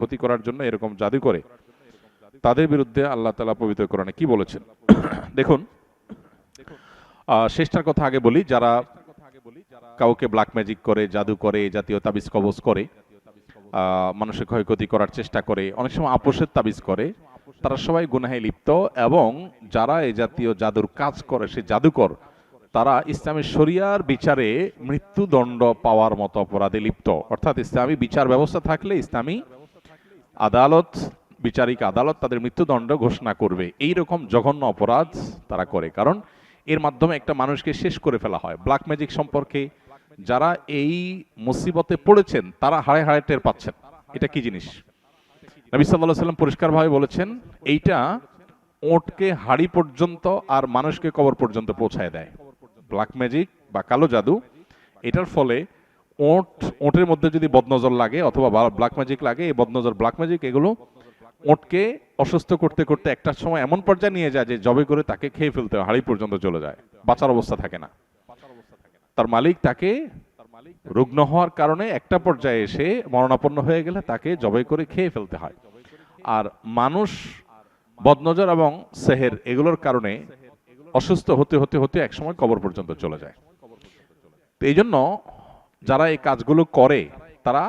ক্ষতি করার জন্য এরকম জাদু করে, তাদের বিরুদ্ধে আল্লাহ তালা পবিত্র কোরআনে কি বলেছেন? দেখুন শেষটার কথা আগে বলি, যারা কাউকে ব্ল্যাক ম্যাজিক করে, জাদু করে জাতীয় তাবিজ কবজ করে মানুষের ক্ষয়ক্ষতি করার চেষ্টা করে, অনেক সময় আপোষের তাবিজ করে, তারা সবাই গুনাহে লিপ্ত এবং যারা এই জাতীয় জাদুর কাজ করে, সে জাদুকর, তারা ইসলামের শরিয়ার বিচারে মৃত্যুদণ্ড পাওয়ার মতো অপরাধে লিপ্ত। অর্থাৎ ইসলামী বিচার ব্যবস্থা থাকলে ইসলামী আদালত, বিচারিক আদালত তাদের মৃত্যুদণ্ড ঘোষণা করবে। এই রকম জঘন্য অপরাধ তারা করে। কারণ এর মাধ্যমে একটা মানুষকে শেষ করে ফেলা হয়। ব্ল্যাক ম্যাজিক সম্পর্কে যারা এই মুসিবতে পড়েছেন, তারা হাড়ে হাড়ে টের পাচ্ছেন। এটা কি জিনিস? নবী সাল্লাহ সাল্লাম পরিষ্কারভাবে বলেছেন, এইটা ওটকে হাড়ি পর্যন্ত আর মানুষকে কবর পর্যন্ত পৌঁছায় দেয়। ব্ল্যাক ম্যাজিক বা কালো জাদু, এটার ফলে ওট ওঁটের মধ্যে যদি বদনজর লাগে অথবা ব্ল্যাক ম্যাজিক লাগে এই বদনজর ব্ল্যাক ম্যাজিক এগুলো ওঁটকে অসুস্থ করতে করতে একটা সময় এমন পর্যায়ে নিয়ে যায় যে জবে করে তাকে খেয়ে ফেলতে হয়, হাড়ি পর্যন্ত চলে যায়। বাঁচার অবস্থা থাকে না। তার মালিক তাকে রুগ্ন হওয়ার কারণে একটা পর্যায়ে এসে মরণাপন্ন হয়ে গেলে তাকে জবাই করে খেয়ে ফেলতে হয়। আর মানুষ বদনজর এবং সেহের এগুলোর কারণে অসুস্থ হতে হতে হতে একসময় কবর পর্যন্ত চলে যায়। তো এই জন্য যারা এই কাজগুলো করে, তারা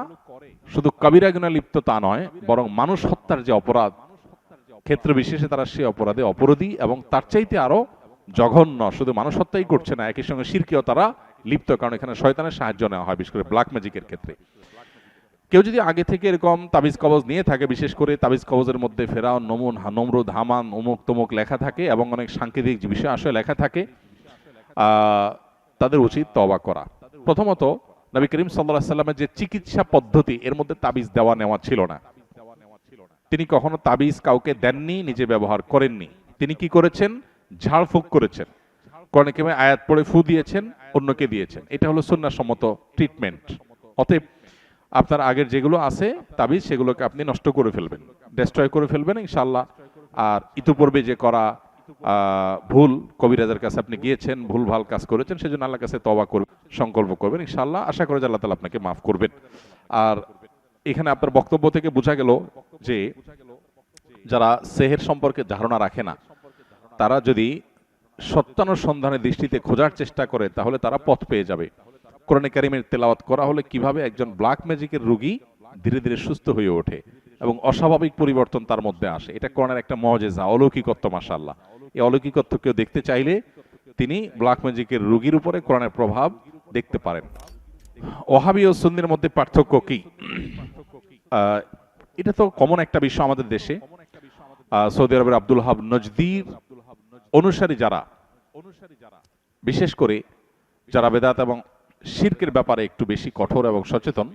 শুধু কবিরা গুণা লিপ্ত তা নয়, বরং মানুষ হত্যার যে অপরাধ, ক্ষেত্র বিশেষে তারা সে অপরাধে অপরাধী এবং তার চাইতে আরও জঘন্য, শুধু মানুষ হত্যাই করছে না, একই সঙ্গে শিরকিও তারা লিপ্ত, কারণ এখানে শয়তানের সাহায্য নেওয়া হয়, বিশেষ করে ব্ল্যাক ম্যাজিকের ক্ষেত্রে। কেউ যদি আগে থেকে এরকম তাবিজ কবজ নিয়ে থাকে, বিশেষ করে তাবিজ কবজের মধ্যে ফেরাও নমুন নমরুদ, হামান, অমুক, তমুক লেখা থাকে এবং অনেক সাংকেতিক বিষয় আসলে লেখা থাকে তাদের উচিত তবা করা। প্রথমত নবী করিম সাল্লাহ সাল্লামের যে চিকিৎসা পদ্ধতি, এর মধ্যে তাবিজ দেওয়া নেওয়া ছিল না। তিনি কখনো তাবিজ কাউকে দেননি, নিজে ব্যবহার করেননি। তিনি কি করেছেন? ঝাড়ফুঁক করেছেন। কেমন আয়াত পড়ে ফু দিয়েছেন, অন্যকে দিয়েছেন। এটা হলো সুন্নাসম্মত ট্রিটমেন্ট অতএব আপনার আগের যেগুলো আছে, তাবিজ, সেগুলোকে আপনি নষ্ট করে ফেলবেন ডেস্ট্রয় করে ফেলবেন ইনশাল্লাহ আর ইতিপূর্বে যে করা ভুল কবিরাজের কাছে আপনি গিয়েছেন, ভুল ভালো কাজ করেছেন, সেজন্য আল্লাহর কাছে তবা করবেন সংকল্প করবেন ইনশাল্লাহ আশা করে যে আল্লাহ তালা আপনাকে মাফ করবেন। আর এখানে আপনার বক্তব্য থেকে বোঝা গেল যে যারা সেহের সম্পর্কে ধারণা রাখে না, তারা যদি সত্যানুসন্ধানের দৃষ্টিতে খোঁজার চেষ্টা করে, তাহলে তারা পথ পেয়ে যাবে। কোরআনে কারিমের তেলাওয়াত করা হলে কীভাবে একজন ব্ল্যাক ম্যাজিকের রোগী ধীরে ধীরে সুস্থ হয়ে ওঠে এবং অস্বাভাবিক পরিবর্তন তার মধ্যে আসে? এটা কোরআনের একটা মজেজা, অলৌকিকত্ব মাসাল্লাহ এই অলৌকিকত্ব কেউ দেখতে চাইলে তিনি ব্ল্যাক ম্যাজিকের রোগীর উপরে কোরআনের প্রভাব দেখতে পারেন। ওহাবি ও সুন্নির মধ্যে পার্থক্য কি? এটা তো কমন একটা বিষয় আমাদের দেশে। সৌদি আরবের আব্দুল হাব নজদির অনুসারী যারা, বিশেষ করে যারা বেদাত এবং শির্কের ব্যাপারে একটু বেশি কঠোর এবং সচেতন